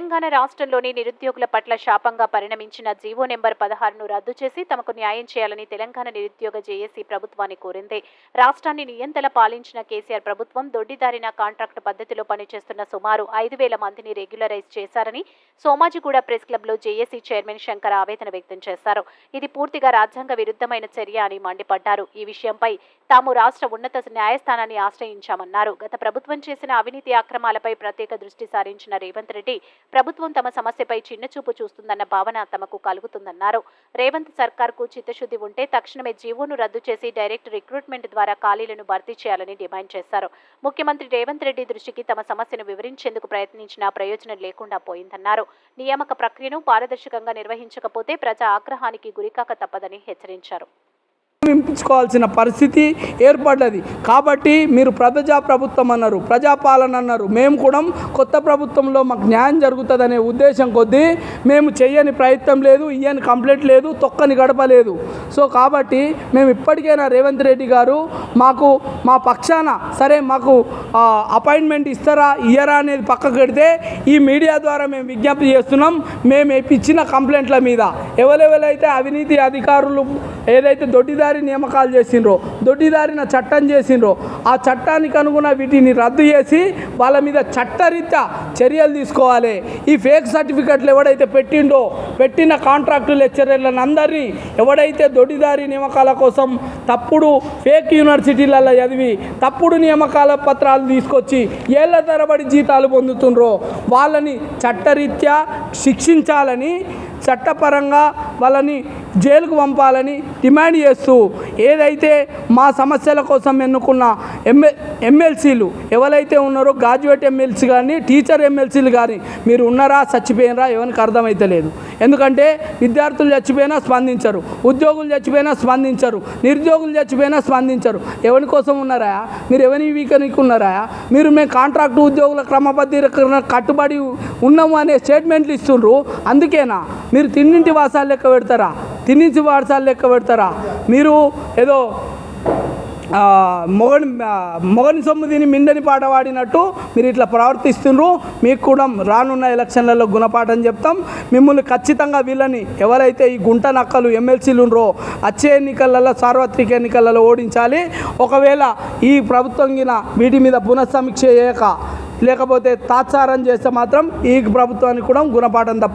తెలంగాణ రాష్ట్రంలోని నిరుద్యోగుల పట్ల శాపంగా పరిణమించిన జీవో నెంబర్ పదహారును రద్దు చేసి తమకు న్యాయం చేయాలని తెలంగాణ నిరుద్యోగ జేఏసీ ప్రభుత్వాన్ని కోరింది. రాష్ట్రాన్ని నియంతల పాలించిన కేసీఆర్ ప్రభుత్వం దొడ్డిదారిన కాంట్రాక్ట్ పద్ధతిలో పనిచేస్తున్న సుమారు ఐదు వేల మందిని రెగ్యులరైజ్ చేశారని సోమాజిగూడ ప్రెస్ క్లబ్లో జేఏసీ చైర్మన్ శంకర్ ఆవేదన వ్యక్తం చేశారు. ఇది పూర్తిగా రాజ్యాంగ విరుద్ధమైన చర్య అని మండిపడ్డారు. ఈ విషయంపై తాము రాష్ట్ర ఉన్నత న్యాయస్థానాన్ని ఆశ్రయించామన్నారు. గత ప్రభుత్వం చేసిన అవినీతి అక్రమాలపై ప్రత్యేక దృష్టి సారించిన రేవంత్ రెడ్డి ప్రభుత్వం తమ సమస్యపై చిన్నచూపు చూస్తుందన్న భావన తమకు కలుగుతుందన్నారు. రేవంత్ సర్కార్కు చిత్తశుద్ధి ఉంటే తక్షణమే జీవోను రద్దు చేసి డైరెక్ట్ రిక్రూట్మెంట్ ద్వారా ఖాళీలను భర్తీ చేయాలని డిమాండ్ చేశారు. ముఖ్యమంత్రి రేవంత్ రెడ్డి దృష్టికి తమ సమస్యను వివరించేందుకు ప్రయత్నించినా ప్రయోజనం లేకుండా పోయిందన్నారు. నియామక ప్రక్రియను పారదర్శకంగా నిర్వహించకపోతే ప్రజా ఆగ్రహానికి గురికాక తప్పదని హెచ్చరించారు. నింపించుకోవాల్సిన పరిస్థితి ఏర్పడ్డది. కాబట్టి మీరు ప్రజా ప్రభుత్వం అన్నారు ప్రజాపాలన అన్నారు. మేము కూడా కొత్త ప్రభుత్వంలో మాకు న్యాయం జరుగుతుందనే ఉద్దేశం కొద్దీ మేము చేయని ప్రయత్నం లేదు ఇయ్యని కంప్లైంట్ లేదు తొక్కని గడపలేదు. సో కాబట్టి మేము ఇప్పటికైనా రేవంత్ రెడ్డి గారు మాకు మా పక్షాన సరే మాకు అపాయింట్మెంట్ ఇస్తారా ఇయ్యరా అనేది పక్కకు పెడితే ఈ మీడియా ద్వారా మేము విజ్ఞప్తి చేస్తున్నాం. మేము ఇచ్చిన కంప్లైంట్ల మీద ఎవరెవరైతే అవినీతి అధికారులు ఏదైతే దొడ్డిదారి నియామకాలు చేసిండ్రో. దొడ్డిదారిన చట్టం చేసిండ్రో. ఆ చట్టానికి అనుగుణ వీటిని రద్దు చేసి వాళ్ళ మీద చట్టరీత్యా చర్యలు తీసుకోవాలి. ఈ ఫేక్ సర్టిఫికెట్లు ఎవడైతే పెట్టిండో పెట్టిన కాంట్రాక్టు లెక్చరర్లను అందరినీ ఎవడైతే దొడ్డిదారి నియామకాల కోసం తప్పుడు ఫేక్ యూనివర్సిటీలలో చదివి తప్పుడు నియామకాల పత్రాలు తీసుకొచ్చి ఏళ్ళ తరబడి జీతాలు పొందుతుండ్రో వాళ్ళని చట్టరీత్యా శిక్షించాలని చట్టపరంగా వాళ్ళని జైలుకు పంపాలని డిమాండ్ చేస్తూ ఏదైతే మా సమస్యల కోసం ఎన్నుకున్న ఎంఎ ఎమ్మెల్సీలు ఎవరైతే ఉన్నారో గ్రాడ్యుయేట్ ఎమ్మెల్సీ కానీ టీచర్ ఎమ్మెల్సీలు కానీ మీరు ఉన్నారా చచ్చిపోయినరా ఎవరికి అర్థమైతలేదు. ఎందుకంటే విద్యార్థులు చచ్చిపోయినా స్పందించరు ఉద్యోగులు చచ్చిపోయినా స్పందించరు నిరుద్యోగులు చచ్చిపోయినా స్పందించరు. ఎవరి కోసం ఉన్నారా? మీరు ఎవరి వీకనికి ఉన్నారా మీరు మేము కాంట్రాక్ట్ ఉద్యోగుల క్రమబద్ధీకరణ కట్టుబడి ఉన్నాము అనే స్టేట్మెంట్లు ఇస్తుండ్రు. అందుకేనా? మీరు తిన్నింటి వాసాలు లెక్క పెడతారా? తినించి వాడసాలు లెక్క పెడతారా? మీరు ఏదో మొగని మొగని సొమ్ము తిని మిండని పాట పాడినట్టు మీరు ఇట్లా ప్రవర్తిస్తుండ్రు. మీకు కూడా రానున్న ఎలక్షన్లలో గుణపాఠం చెప్తాం. మిమ్మల్ని ఖచ్చితంగా వీళ్ళని ఎవరైతే ఈ గుంట నక్కలు ఎమ్మెల్సీలు ఉన్నారో వచ్చే ఎన్నికలలో సార్వత్రిక ఎన్నికలలో ఓడించాలి. ఒకవేళ ఈ ప్రభుత్వం వీటి మీద పునఃసమీక్ష చేయక లేకపోతే తాత్సారం చేస్తే మాత్రం ఈ ప్రభుత్వానికి కూడా గుణపాఠం తప్ప